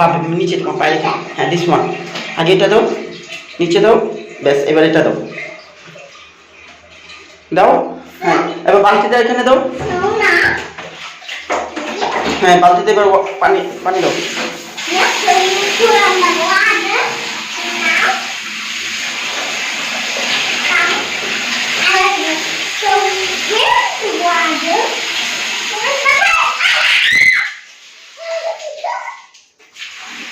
বাপ নিচে তোমার পায়ে রেখে হ্যাঁ দিস ওয়ান আগে এটা দাও। নিচে দাও। ব্যাস, এবার এটা দাও। দাও। হ্যাঁ এবার বালতিটা এখানে দাও। হ্যাঁ বালতিতে এবার পানি পানি দাও।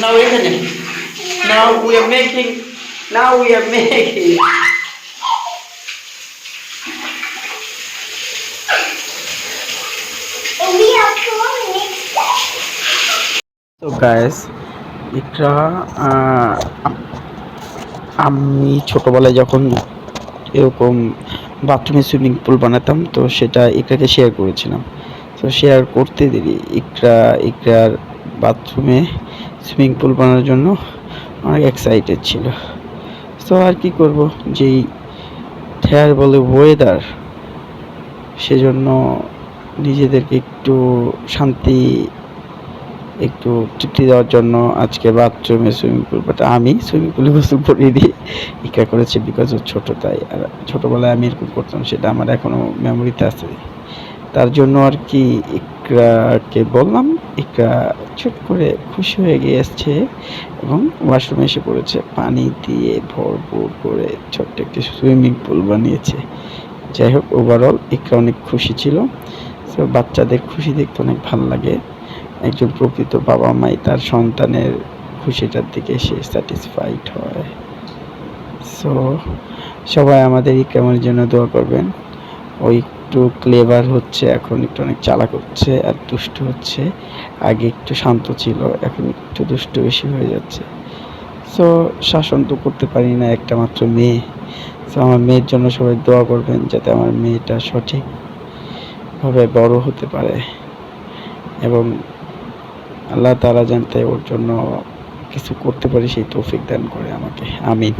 now isn't it now we are making now we are making. তো গায়েস এটা আহ, আমি ছোটোবেলায় যখন এরকম বাথরুমে সুইমিং পুল বানাতাম, তো সেটা ইকরাকে শেয়ার করেছিলাম। তো শেয়ার করতে দেরি, ইকরা, ইকরার বাথরুমে সুইমিং পুল বানানোর জন্য অনেক এক্সাইটেড ছিল। তো আর কি করব, যেই ঠেয়ার বলে ওয়েদার সেজন্য নিজেদেরকে একটু শান্তি একটু তৃপ্তি দেওয়ার জন্য আজকে বাথরুমে সুইমিং পুল বাট আমি সুইমিং পুলে গোসল দিয়ে ইকা করেছে বিকজ ও ছোটো, তাই আর ছোটোবেলায় আমি এরকম করতাম, সেটা আমার এখনও মেমোরিতে আছে। তার জন্য আর কি ইকরাকে বললাম, ইকরা ছোট করে খুশি হয়ে গিয়ে এসছে এবং ওয়াশরুমে এসে পড়েছে। পানি দিয়ে ভরপুর করে ছোট্ট একটি সুইমিং পুল বানিয়েছে। যাই হোক ওভারঅল ইকরা অনেক খুশি ছিল। তো বাচ্চাদের খুশি দেখতে অনেক ভালো লাগে। একজন প্রকৃত বাবা মাই তার সন্তানের খুশিটার দিকে সে স্যাটিসফাইড হয়। সো সবাই আমাদের ইকরামের জন্য দোয়া করবেন। ও একটু ক্লেভার হচ্ছে, এখন একটু অনেক চালাক হচ্ছে আর দুষ্ট হচ্ছে। আগে একটু শান্ত ছিল, এখন একটু দুষ্ট বেশি হয়ে যাচ্ছে। সো শাসন তো করতে পারি না, একটা মাত্র মেয়ে। সো আমার মেয়ের জন্য সবাই দোয়া করবেন যাতে আমার মেয়েটা সঠিকভাবে বড় হতে পারে। এবং আল্লাহ তারা জানতে ওর জন্য কিছু করতে পারি সেই তৌফিক দান করে আমাকে। আমিন।